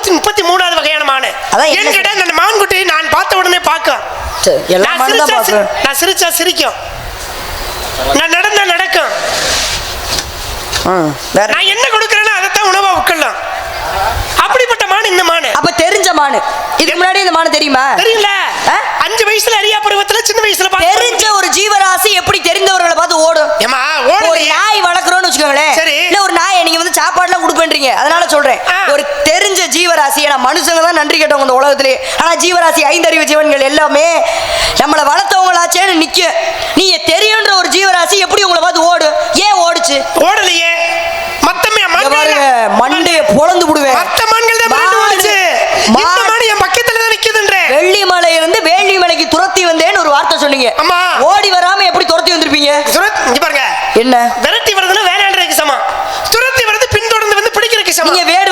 நூத்தி முப்பத்தி மூணாவது வகையான மானு. என்கிட்ட அந்த மான்குட்டியை நான் பார்த்த உடனே எல்லா நான் சிரிச்சா சிரிக்கும். நான் நடந்தா நடக்கும். நான் என்ன கொடுக்குறேனோ அதைத்தான் உணவா உட்கொள்ளும். அப்படிப்பட்ட மான் இந்த மானு. அப்ப தெரிஞ்ச மானு. இதுக்கு முன்னாடி இந்த மானு தெரியுமா? தெரியல? அஞ்சு வயசுல அரியா பருவத்துல சின்ன வயசுல தெரிஞ்ச ஒரு ஜீவராசி எப்படி தெரிந்தவர்களை பார்த்து ஓடும். ஏமா ஒரு நாய் வளர்க்குறோம்னு வச்சுக்கோங்களேன். சரி. இல்ல ஒரு நாயை நீங்க வந்து சாப்பாடுலாம் கொடுப்பேன்றீங்க. அதனால சொல்றேன். ஏன்னா மனுஷங்க தான் நன்றி கேட்டவங்க இந்த உலகத்திலே. ஆனால் ஜீவராசி ஐந்தறிவு ஜீவன்கள் எல்லாமே நம்மளை வளர்த்தவங்களாச்சேன்னு நிற்க நீங்கள் தெரியுன்ற ஒரு ஜீவராசி எப்படி உங்களை பார்த்து ஓடு? ஏன் ஓடுச்சு? ஓடலையே. மத்தமே பாருங்க மண்டையை பொழந்து விடுவேன். என் பக்கத்துல தான் வெள்ளிமலை இருந்து மலைக்கு துரத்தி வந்தேன்னு ஒரு வார்த்தை சொன்னீங்க. ஆமா ஓடி வராம எப்படி துரத்தி வந்திருப்பீங்க? பாருங்க. என்ன? விரட்டி வருதுன்னா வேற சமம் துரத்தி வருது பின்தொடர்ந்து வந்து பிடிக்கிறதுக்கு சமம் நீங்க வேடு